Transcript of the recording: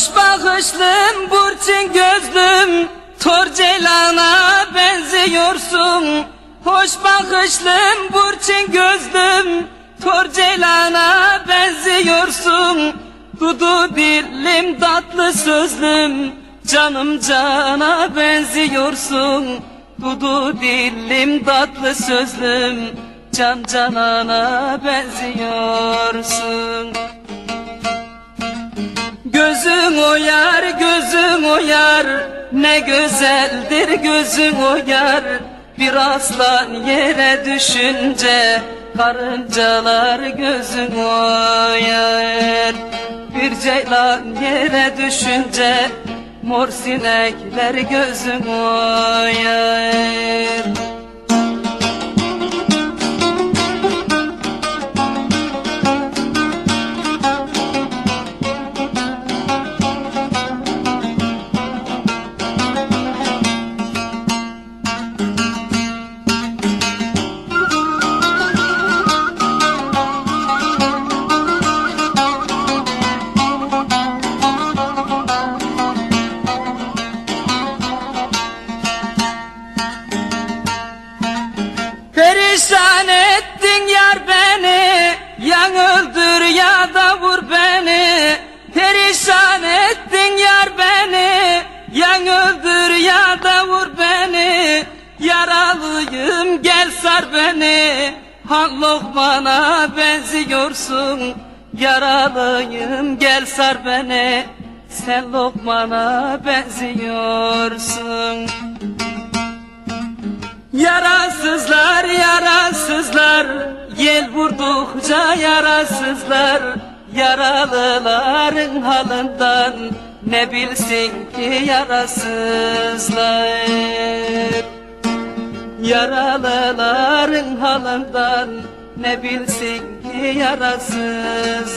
Hoş bakışlım, burçin gözlüm, tor ceylana benziyorsun. Hoş bakışlım, burçin gözlüm, tor ceylana benziyorsun. Dudu dilim, tatlı sözlüm, canım cana benziyorsun. Dudu dilim, tatlı sözlüm, can canana benziyorsun. Gözün oyar. Ne güzeldir gözün oyar. Bir aslan yere düşünce Karıncalar gözün oyar. Bir ceylan yere düşünce Mor sinekler gözün oyar. Perişan sar beni Han Lokman'a benziyorsun. Yaralıyım gel sar beni. Sen Lokman'a benziyorsun. Yarasızlar yarasızlar. Yel vurdukça yarasızlar. Yaralıların halından Ne bilsin ki yarasızlar? Yaralıların halından Ne bilsin ki yarasızlar